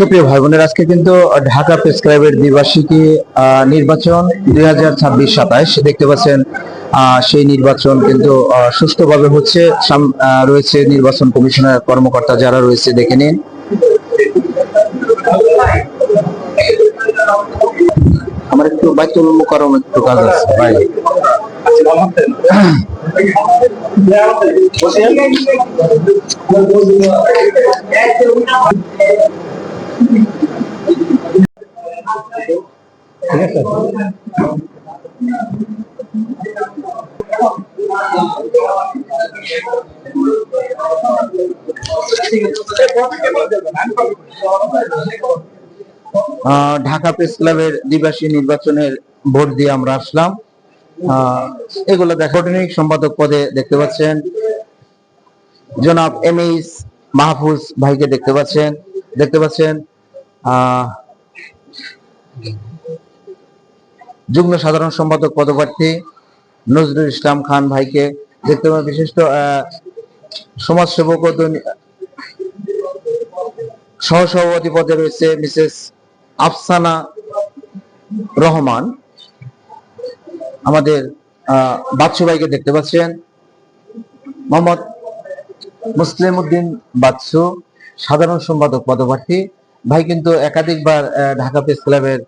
সুপ্রিয় ভাই বোনের আজকে কিন্তু ঢাকা প্রেস ক্লাবের দ্বিবার্ষিকী নির্বাচন দুই হাজার ছাব্বিশ সাতাইশ। দেখতে পাচ্ছেন সেই নির্বাচন কিন্তু সুষ্ঠুভাবে হচ্ছে। রয়েছে নির্বাচন কমিশনের কর্মকর্তা যারা রয়েছে দেখে নিন। আমার একটু বাইতুল মুকাররম একটু কাজ আছে ভাই আহ, ঢাকা প্রেস ক্লাবের দ্বিবার্ষিক নির্বাচনের ভোট দিয়ে আমরা আসলাম। এগুলো দেখাটনিক সম্পাদক পদে দেখতে পাচ্ছেন জনাব এম এইচ মাহফুজ ভাইকে দেখতে পাচ্ছেন। দেখতে পাচ্ছেন যুগ্ম সাধারণ সম্পাদক পদপ্রার্থী নজরুল ইসলাম খান ভাইকে দেখতে পাবেন বিশিষ্ট সমাজসেবক সহসভাপতি পদে রয়েছে মিসেস আফসানা রহমান। আমাদের বাদশু ভাইকে দেখতে পাচ্ছেন। মোহাম্মদ মুসলিম উদ্দিন বাদশু সাধারণ সম্পাদক পদপ্রার্থী। ভাই কিন্তু একাধিকবার ঢাকা প্রেস ক্লাবের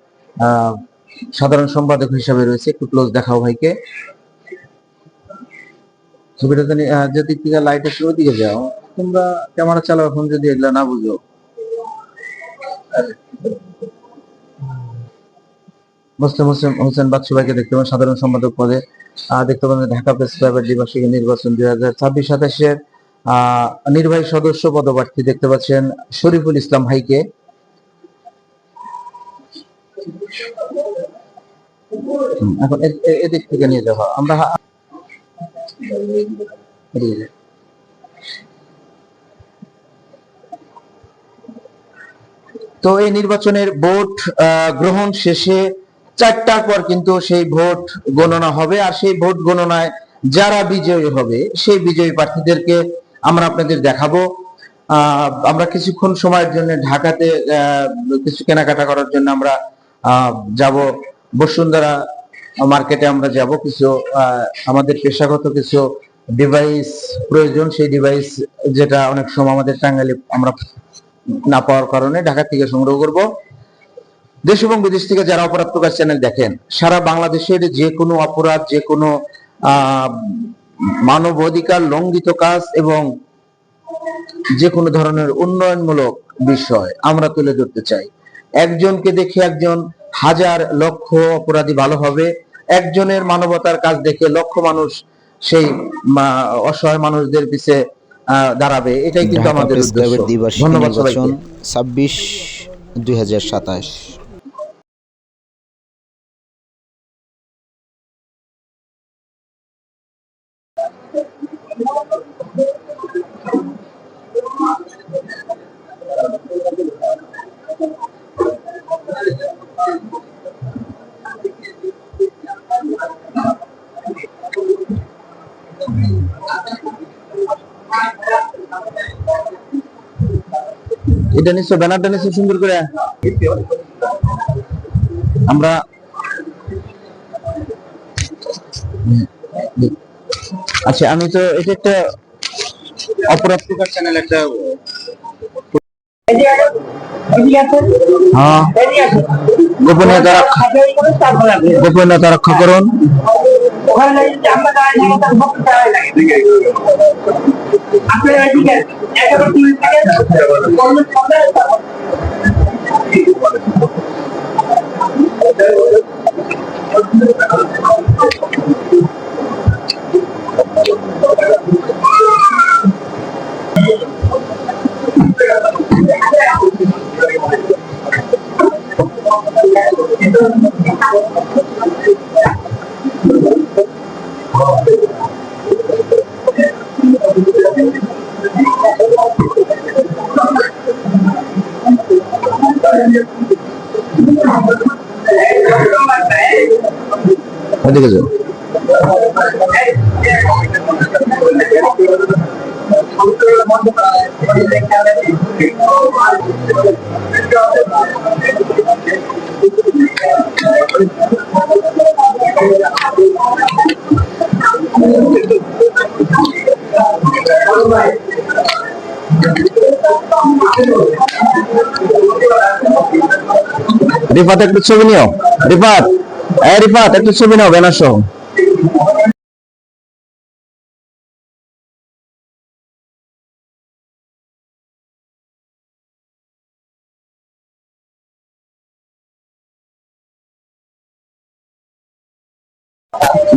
সাধারণ সম্পাদক হিসাবে রয়েছে। একটু ক্লোজ দেখাও ভাইকে। ছবিটা যদি যাও, তোমরা ক্যামেরা চালাও এখন যদি এগুলা না বুঝো। মুসলিম হোসেন হোসেন দেখতে পাবেন, সাধারণ সম্পাদক পদে। দেখতে পাবেন ঢাকা প্রেস ক্লাবের দ্বিবার্ষিক নির্বাচন দুই হাজার ছাব্বিশ সাতাশের নির্বাহী সদস্য পদপ্রার্থী দেখতে পাচ্ছেন শরীফুল ইসলাম ভাইকে। এখন এদিক থেকে নিয়ে যাওয়া আমরা। তো এই নির্বাচনের ভোট গ্রহণ শেষে চারটার পর কিন্তু সেই ভোট গণনা হবে, আর সেই ভোট গণনায় যারা বিজয়ী হবে, সেই বিজয়ী প্রার্থীদেরকে আমরা আপনাদের দেখাবো আমরা কিছুক্ষণ সময়ের জন্য ঢাকাতে কিছু কেনাকাটা করার জন্য আমরা যাব বসুন্ধরা মার্কেটে আমরা যাব। কিছু আমাদের পেশাগত কিছু ডিভাইস প্রয়োজন সেই ডিভাইস যেটা অনেক সময় আমাদের টাঙ্গাইলে আমরা না পাওয়ার কারণে ঢাকা থেকে সংগ্রহ করব। দেশ এবং বিদেশ থেকে যারা অপরাধ প্রকাশ চ্যানেল দেখেন সারা বাংলাদেশের যে কোনো অপরাধ যে কোনো আহ, মানব অধিকার লঙ্ঘিত কাজ এবং যে কোনো ধরনের উন্নয়নমূলক বিষয় আমরা তুলে ধরতে চাই। একজনকে দেখে একজন হাজার লক্ষ অপরাধী ভালো হবে একজনের মানবতার কাজ দেখে লক্ষ মানুষ সেই অসহায় মানুষদের পিছে আহ, দাঁড়াবে। এটাই কিন্তু আমাদের ধন্যবাদ সবাইকে। ছাব্বিশ দুই হাজার সাতাশ। এটা নিশ্চয় ব্যানারটা নিশ্চয় সুন্দর করে আমরা আচ্ছা আমি তো এটা একটা অপরাধ প্রকার চ্যানেল একটা হ্যাঁ। গোপনীয়তা রক্ষা গোপনীয়তা রক্ষা করুন। 어디 그죠? রিফাত, একটু ছবি নিও। রিফাত, এই রিফাত, একটু ছবি নাও ব্যানার সহ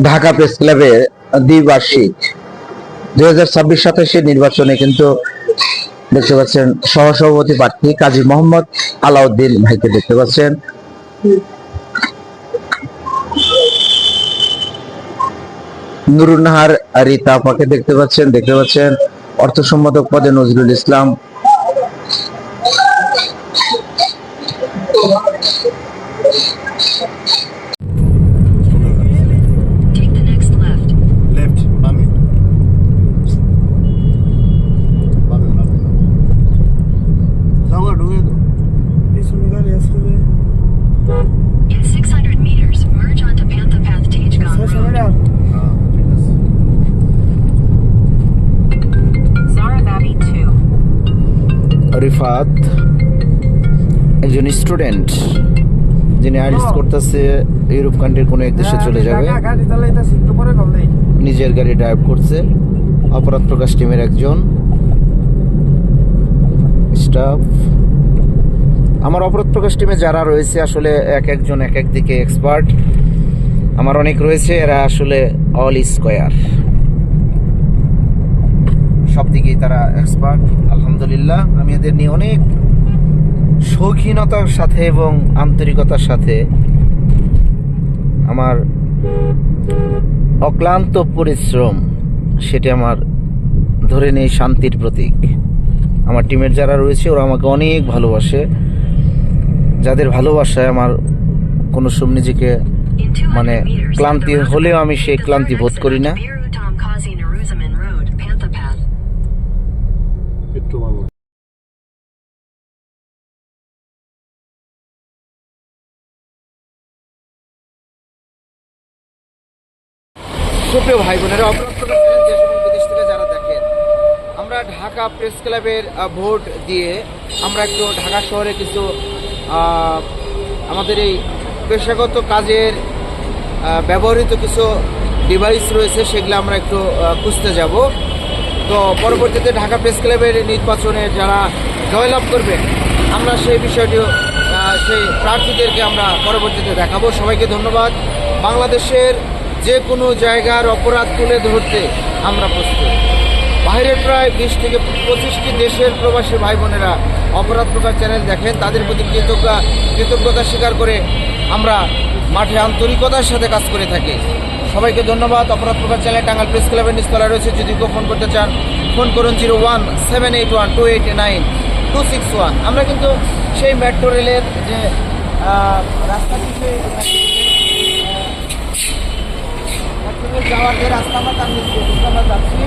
ঢাকা প্রেস ক্লাবের দ্বিবার্ষিক দুই হাজার ছাব্বিশ সাতাশের নির্বাচনে কিন্তু দেখতে পাচ্ছেন সহসভাপতি প্রার্থী কাজী মোহাম্মদ আলাউদ্দিন ভাইকে দেখতে পাচ্ছেন। নুরুনাহার রিতা আপাকে দেখতে পাচ্ছেন দেখতে পাচ্ছেন অর্থ সম্পাদক পদে নজরুল ইসলাম। রিফাত একজন স্টুডেন্ট যিনি আইএলটিএস করতেছে ইউরোপ কান্ট্রির কোনো এক দেশে চলে যাবে। নিজের গাড়ি ড্রাইভ করছে। অপরাধ প্রকাশ টিমের একজন। স্টাফ আমার অপরাধ প্রকাশ টিমে যারা রয়েছে আসলে এক একজন এক এক দিকে এক্সপার্ট আমার অনেক রয়েছে এরা আসলে অল স্কোয়ার সব দিকেই তারা এক্সপার্ট আলহামদুলিল্লাহ আমি এদের নিয়ে অনেক শৌখিনতার সাথে এবং আন্তরিকতার সাথে আমার অক্লান্ত পরিশ্রম সেটি আমার ধরে নেই শান্তির প্রতীক। আমার টিমের যারা রয়েছে ওরা আমাকে অনেক ভালোবাসে। যাদের ভালোবাসায় আমার কোনো সময় নিজেকে মানে ক্লান্তি হলেও আমি সেই ক্লান্তি বোধ করি না। সুপ্রিয় ভাই বোনেরা দেশ থেকে যারা দেখেন, আমরা ঢাকা প্রেস ক্লাবের ভোট দিয়ে আমরা একটু ঢাকা শহরে কিছু আমাদের এই পেশাগত কাজের ব্যবহৃত কিছু ডিভাইস রয়েছে, সেগুলো আমরা একটু খুঁজতে যাব। তো পরবর্তীতে ঢাকা প্রেস ক্লাবের নির্বাচনে যারা জয়লাভ করবেন, আমরা সেই বিষয়টিও সেই প্রার্থীদেরকে আমরা পরবর্তীতে দেখাবো। সবাইকে ধন্যবাদ। বাংলাদেশের যে কোনো জায়গার অপরাধ তুলে ধরতে আমরা প্রস্তুত। বাইরের প্রায় বিশ থেকে পঁচিশটি দেশের প্রবাসী ভাই বোনেরা অপরাধ প্রকাশ চ্যানেল দেখেন তাদের প্রতি কৃতজ্ঞতা কৃতজ্ঞতা স্বীকার করে আমরা মাঠে আন্তরিকতার সাথে কাজ করে থাকি। সবাইকে ধন্যবাদ। অপরাধ প্রকাশ চ্যানেল টাঙ্গাল প্রেস ক্লাবের নিস্তলা রয়েছে। যদি কেউ ফোন করতে চান ফোন করুন zero one seven eight one two eight nine two six one. আমরা কিন্তু সেই মেট্রো রেলের যে আহ, যাওয়ার যে রাস্তা আমরা তার দিয়ে আমরা যাচ্ছি।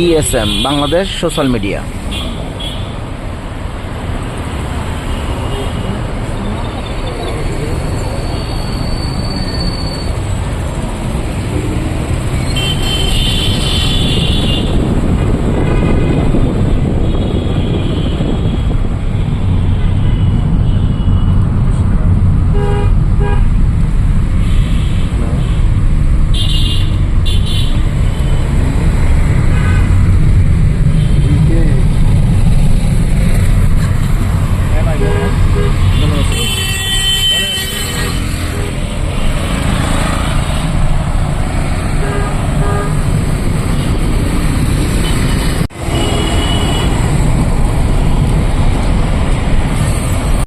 BSM Bangladesh social media